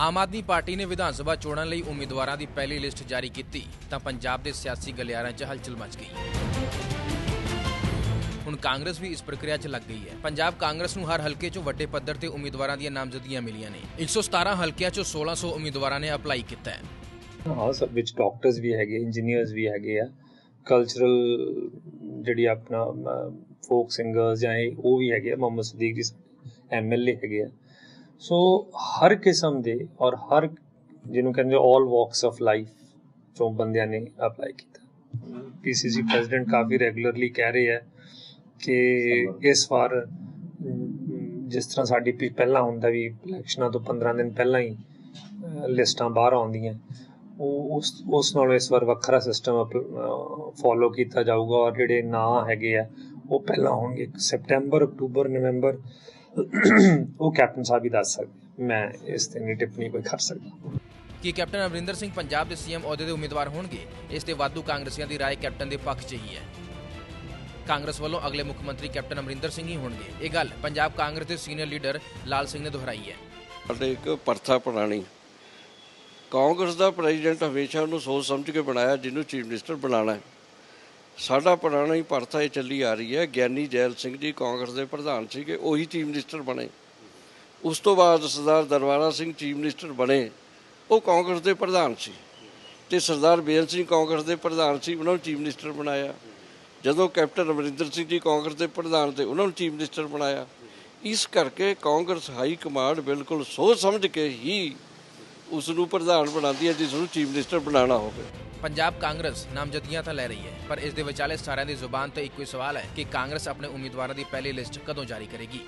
Aam Aadmi party ਨੇ ਵਿਧਾਨ ਸਭਾ ਚੋਣਾਂ ਲਈ ਉਮੀਦਵਾਰਾਂ ਦੀ ਪਹਿਲੀ ਲਿਸਟ ਜਾਰੀ ਕੀਤੀ, ਤਾਂ ਪੰਜਾਬ ਦੇ ਸਿਆਸੀ ਗਲਿਆਰਾਂ 'ਚ ਹਲਚਲ ਮਚ ਗਈ। ਹੁਣ ਕਾਂਗਰਸ ਵੀ ਇਸ ਪ੍ਰਕਿਰਿਆ 'ਚ ਲੱਗ ਗਈ ਹੈ। ਪੰਜਾਬ ਕਾਂਗਰਸ ਨੂੰ ਹਰ ਹਲਕੇ 'ਚੋਂ ਵੱਡੇ ਪੱਧਰ ਤੇ ਉਮੀਦਵਾਰਾਂ ਦੀਆਂ ਨਾਮਜ਼ਦਗੀਆਂ ਮਿਲੀਆਂ ਨੇ। 117 ਹਲਕਿਆਂ 'ਚੋਂ 1600 ਉਮੀਦਵਾਰਾਂ ਨੇ ਅਪਲਾਈ ਕੀਤਾ ਹੈ। ਹਾਂ, ਸਭ ਵਿੱਚ ਡਾਕਟਰਸ ਵੀ ਹੈਗੇ, ਇੰਜੀਨੀਅਰਸ ਵੀ ਹੈਗੇ ਆ। ਕਲਚਰਲ ਜਿਹੜੀ ਆਪਣਾ ਫੋਕ ਸਿੰਗਰਸ ਜਾਂ ਉਹ ਵੀ ਹੈਗੇ ਆ। ਮੁਹੰਮਦ ਸਦੀਕ ਜੀ ਐਮਐਲਏ ਹੈਗੇ ਆ। ਸੋ ਹਰ ਕਿਸਮ ਦੇ ਔਰ ਹਰ ਜਿਹਨੂੰ ਕਹਿੰਦੇ ਆਲ ਵਾਕਸ ਆਫ ਲਾਈਫ ਚੋਂ ਬੰਦਿਆਂ ਨੇ ਅਪਲਾਈ ਕੀਤਾ। ਪੀਸੀਸੀ ਪ੍ਰੈਜ਼ੀਡੈਂਟ ਕਾਫੀ ਰੈਗੂਲਰਲੀ ਕਹਿ ਰਹੇ ਹੈ ਕਿ ਇਸ ਵਾਰ, ਜਿਸ ਤਰ੍ਹਾਂ ਸਾਡੀ ਪਿ- ਪਹਿਲਾਂ ਹੁੰਦਾ ਵੀ ਇਲੈਕਸ਼ਨਾਂ ਤੋਂ 15 ਦਿਨ ਪਹਿਲਾਂ ਹੀ ਲਿਸਟਾਂ ਬਾਹਰ ਆਉਂਦੀਆਂ। ਉਹ ਉਸ ਉਸ ਨਾਲ ਇਸ ਵਾਰ ਵੱਖਰਾ ਸਿਸਟਮ ਫੋਲੋ ਕੀਤਾ ਜਾਊਗਾ ਔਰ ਜਿਹੜੇ ਨਾਂ ਹੈਗੇ ਆ, ਉਹ ਪਹਿਲਾਂ ਹੋਣਗੇ। ਸਪਟੈਂਬਰ ਅਕਤੂਬਰ ਨਵੰਬਰ ਉਹ ਕੈਪਟਨ ਸਾਹਿਬ ਹੀ ਦੱਸ ਸਕਦੇ ਮੈਂ ਇਸ ਤੇ ਨਹੀਂ ਟਿੱਪਣੀ ਕੋਈ ਕਰ ਸਕਦਾ ਕਿ ਕੈਪਟਨ ਅਮਰਿੰਦਰ ਸਿੰਘ ਪੰਜਾਬ ਦੇ ਸੀਐਮ ਅਹੁਦੇ ਦੇ ਉਮੀਦਵਾਰ ਹੋਣਗੇ ਇਸ ਤੇ ਵਾਧੂ ਕਾਂਗਰਸੀਆਂ ਦੀ رائے ਕੈਪਟਨ ਦੇ ਪੱਖ 'ਚ ਹੀ ਹੈ ਕਾਂਗਰਸ ਵੱਲੋਂ ਅਗਲੇ ਮੁੱਖ ਮੰਤਰੀ ਕੈਪਟਨ ਅਮਰਿੰਦਰ ਸਿੰਘ ਹੀ ਹੋਣਗੇ ਇਹ ਗੱਲ ਪੰਜਾਬ ਕਾਂਗਰਸ ਦੇ ਸੀਨੀਅਰ ਲੀਡਰ ਲਾਲ ਸਿੰਘ ਨੇ ਦੁਹਰਾਈ ਹੈ ਸਾਡੇ ਇੱਕ ਪਰਥਾ ਪੁਰਾਣੀ ਕਾਂਗਰਸ ਦਾ ਪ੍ਰੈਜ਼ੀਡੈਂਟ ਹਮੇਸ਼ਾ ਉਹਨੂੰ ਸੋਚ ਸਮਝ ਕੇ ਬਣਾਇਆ ਜਿਹਨੂੰ ਚੀਫ ਮਿਨਿਸਟਰ ਬਣਾਉਣਾ ਹੈ ਸਾਡਾ ਪੁਰਾਣਾ ਹੀ ਪਰਥਾ ਇਹ ਚੱਲੀ ਆ ਰਹੀ ਹੈ। ਗਿਆਨੀ ਜੈਲ ਸਿੰਘ ਜੀ ਕਾਂਗਰਸ ਦੇ ਪ੍ਰਧਾਨ ਸੀਗੇ, ਉਹੀ ਚੀਫ ਮਿਨਿਸਟਰ ਬਣੇ। ਉਸ ਤੋਂ ਬਾਅਦ ਸਰਦਾਰ ਦਰਬਾਰਾ ਸਿੰਘ ਚੀਫ ਮਿਨਿਸਟਰ ਬਣੇ, ਉਹ ਕਾਂਗਰਸ ਦੇ ਪ੍ਰਧਾਨ ਸੀ। ਤੇ ਸਰਦਾਰ ਬੇਅੰਤ ਸਿੰਘ ਕਾਂਗਰਸ ਦੇ ਪ੍ਰਧਾਨ ਸੀ, ਉਹਨਾਂ ਨੂੰ ਚੀਫ ਮਿਨਿਸਟਰ ਬਣਾਇਆ। ਜਦੋਂ ਕੈਪਟਨ ਅਮਰਿੰਦਰ ਸਿੰਘ ਜੀ ਕਾਂਗਰਸ ਦੇ ਪ੍ਰਧਾਨ ਤੇ ਉਹਨਾਂ ਨੂੰ ਚੀਫ ਮਿਨਿਸਟਰ ਬਣਾਇਆ, ਇਸ ਕਰਕੇ ਕਾਂਗਰਸ ਹਾਈ ਕਮਾਂਡ ਬਿਲਕੁਲ ਸੋਚ ਸਮਝ ਕੇ ਹੀ ਉਸ ਨੂੰ ਪ੍ਰਧਾਨ ਬਣਾਉਂਦੀ ਹੈ ਜਿਸ ਨੂੰ ਚੀਫ ਮਿਨਿਸਟਰ ਬਣਾਉਣਾ ਹੋਵੇ। ਪੰਜਾਬ ਕਾਂਗਰਸ ਨਾਮਜ਼ਦਗੀਆਂ ਤਾਂ ਲੈ ਰਹੀ ਹੈ, ਪਰ ਇਸ ਦੇ ਵਿਚਾਲੇ ਸਾਰਿਆਂ ਦੀ ਜ਼ੁਬਾਨ ਤੇ ਇੱਕੋ ਹੀ ਸਵਾਲ ਹੈ ਕਿ ਕਾਂਗਰਸ ਆਪਣੇ ਉਮੀਦਵਾਰਾਂ ਦੀ ਪਹਿਲੀ ਲਿਸਟ ਕਦੋਂ ਜਾਰੀ ਕਰੇਗੀ।